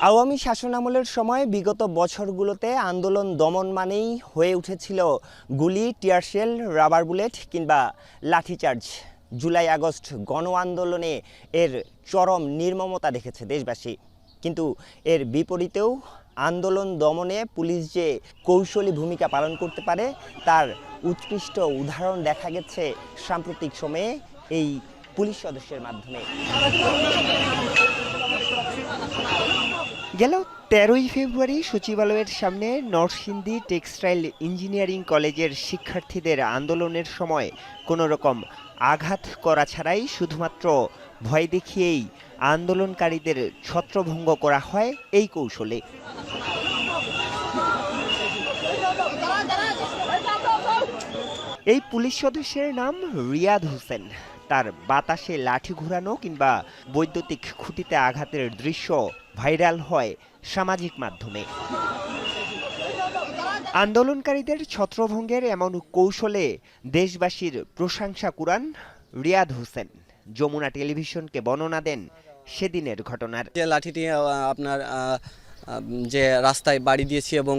আওয়ামী শাসনামলের সময় বিগত বছরগুলোতে আন্দোলন দমন মানেই হয়ে উঠেছিল গুলি টিয়ারশেল রাবার বুলেট কিংবা লাঠিচার্জ। জুলাই আগস্ট গণ আন্দোলনে এর চরম নির্মমতা দেখেছে দেশবাসী। কিন্তু এর বিপরীতেও আন্দোলন দমনে পুলিশ যে কৌশলী ভূমিকা পালন করতে পারে, তার উৎকৃষ্ট উদাহরণ দেখা গেছে সাম্প্রতিক সময়ে এই পুলিশ সদস্যের মাধ্যমে। গেল তেরোই ফেব্রুয়ারি সচিবালয়ের সামনে নরসিংদী টেক্সটাইল ইঞ্জিনিয়ারিং কলেজের শিক্ষার্থীদের আন্দোলনের সময় কোনো রকম আঘাত করা ছাড়াই শুধুমাত্র ভয় দেখিয়েই আন্দোলনকারীদের ছত্রভঙ্গ করা হয় এই কৌশলে। এই পুলিশ সদস্যের নাম রিয়াদ হোসেন। তার বাতাসে লাঠি ঘোরানো কিংবা বৈদ্যুতিক খুঁটিতে আঘাতের দৃশ্য ভাইরাল হয় সামাজিক মাধ্যমে। আন্দোলনকারীদের ছত্রভঙ্গের এমন কৌশলে দেশবাসীর প্রশংসা কুরান রিয়াদ হোসেন। যমুনা টেলিভিশনকে বর্ণনা দেন সেদিনের ঘটনার। লাঠিটি আপনার যে রাস্তায় বাড়ি দিয়েছি এবং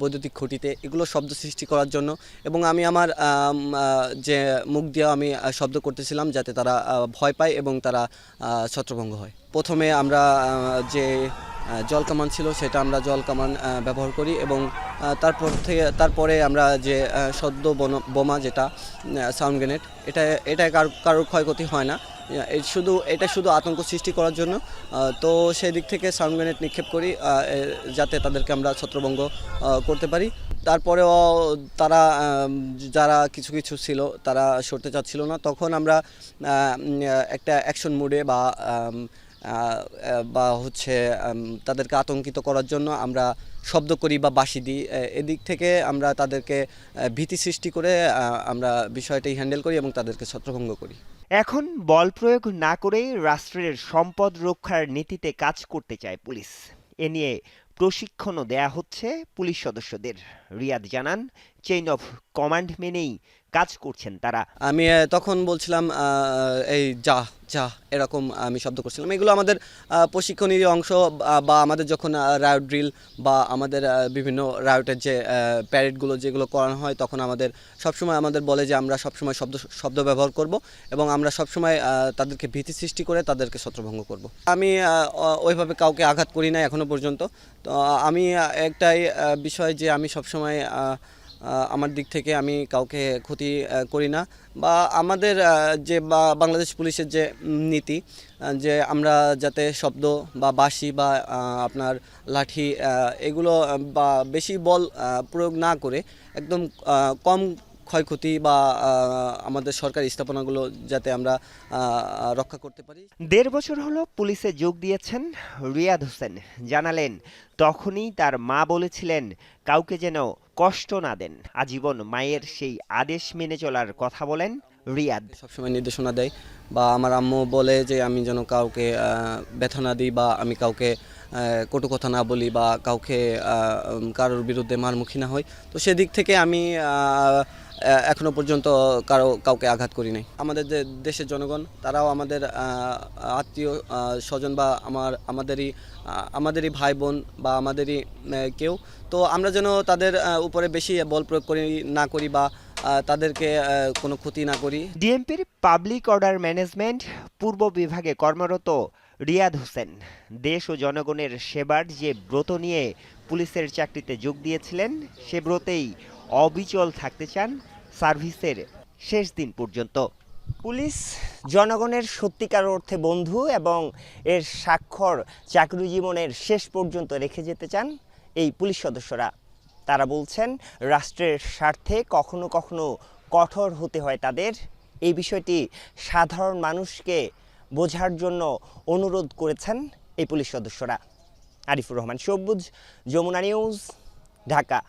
বৈদ্যুতিক খুঁটিতে এগুলো শব্দ সৃষ্টি করার জন্য এবং আমি আমার যে মুখ দিয়ে আমি শব্দ করতেছিলাম যাতে তারা ভয় পায় এবং তারা ছত্রভঙ্গ হয়। প্রথমে আমরা যে জল কামান ছিল, সেটা আমরা জল কামান ব্যবহার করি এবং তারপর থেকে, তারপরে আমরা যে সদ্য বোমা যেটা সাউন্ড গ্রেনেড, এটা এটা কারও, কারোর ক্ষয়ক্ষতি হয় না। শুধু, এটা শুধু আতঙ্ক সৃষ্টি করার জন্য। তো সেই দিক থেকে সাউন্ড গ্রেনেড নিক্ষেপ করি যাতে তাদেরকে আমরা ছত্রভঙ্গ করতে পারি। তারপরেও তারা যারা কিছু কিছু ছিল, তারা সরতে চাচ্ছিল না। তখন আমরা একটা অ্যাকশন মুডে বা বা হচ্ছে তাদেরকে আতঙ্কিত করার জন্য আমরা শব্দ করি বা বাঁশি দিই। এদিক থেকে আমরা তাদেরকে ভীতি সৃষ্টি করে আমরা বিষয়টি হ্যান্ডেল করি এবং তাদেরকে ছত্রভঙ্গ করি। এখন বল প্রয়োগ না করেই রাষ্ট্রের সম্পদ রক্ষার নীতিতে কাজ করতে চায় পুলিশ। এ নিয়ে প্রশিক্ষণও দেয়া হচ্ছে পুলিশ সদস্যদের। রিয়াদ জানান চেইন অফ কমান্ড মেনেই কাজ করছেন তারা। আমি তখন বলছিলাম এই যা যা, এরকম আমি শব্দ করছিলাম। এগুলো আমাদের প্রশিক্ষণের অংশ, বা- আমাদের যখন রায়ট ড্রিল বা আমাদের বিভিন্ন রায়টের যে প্যারেডগুলো যেগুলো করানো হয়, তখন আমাদের সবসময় আমাদের বলে যে, আমরা সবসময় শব্দ শব্দ ব্যবহার করব এবং আমরা সবসময় তাদেরকে ভীতি সৃষ্টি করে তাদেরকে ছত্রভঙ্গ করব। আমি ওইভাবে কাউকে আঘাত করি না এখনও পর্যন্ত। তো আমি একটাই বিষয় যে, আমি সবসময় আহ, আমার দিক থেকে আমি কাউকে ক্ষতি করি না। বা আমাদের যে বাংলাদেশ পুলিশের যে নীতি যে আমরা যাতে শব্দ বা বাঁশি বা আপনার লাঠি এগুলো বা বেশি বল প্রয়োগ না করে একদম কম ক্ষয়ক্ষতি বা আমাদের সরকারি স্থাপনাগুলো যাতে আমরা রক্ষা করতে পারি। দেড় বছর হলো পুলিশে যোগ দিয়েছেন রিয়াদ হোসেন। জানালেন তখনই তার মা বলেছিলেন কাউকে যেন কষ্ট না দেন। আজীবন মায়ের সেই আদেশ মেনে চলার কথা বলেন রিয়াদ। সবসময় নির্দেশনা দেয় বা আমার আম্মু বলে যে আমি যেন কাউকে ব্যথা না দিই বা আমি কাউকে কটু কথা না বলি বা কাউকে কারোর বিরুদ্ধে মারমুখী না হই। তো সেদিক থেকে আমি আহ, এ- এখনও পর্যন্ত কারও কাউকে আঘাত করি নাই। আমাদের যে দেশের জনগণ তারাও আমাদের আত্মীয় স্বজন বা আমার আমাদেরই আমাদেরই ভাই বোন বা আমাদেরই কেউ। তো আমরা যেন তাদের উপরে বেশি বল প্রয়োগ করি না করি বা তাদেরকে কোনো ক্ষতি না করি। ডিএমপির পাবলিক অর্ডার ম্যানেজমেন্ট পূর্ব বিভাগে কর্মরত রিয়াদ হোসেন। দেশ ও জনগণের সেবার যে ব্রত নিয়ে পুলিশের চাকরিতে যোগ দিয়েছিলেন সে ব্রতেই অবিচল থাকতে চান সার্ভিসের শেষ দিন পর্যন্ত। পুলিশ জনগণের সত্যিকার অর্থে বন্ধু এবং এর স্বাক্ষর চাকরি জীবনের শেষ পর্যন্ত রেখে যেতে চান এই পুলিশ সদস্যরা। তারা বলছেন, রাষ্ট্রের স্বার্থে কখনো কখনো কঠোর হতে হয় তাদের। এই বিষয়টি সাধারণ মানুষকে বোঝার জন্য অনুরোধ করেছেন এই পুলিশ সদস্যরা। আরিফুর রহমান সবুজ, যমুনা নিউজ, ঢাকা।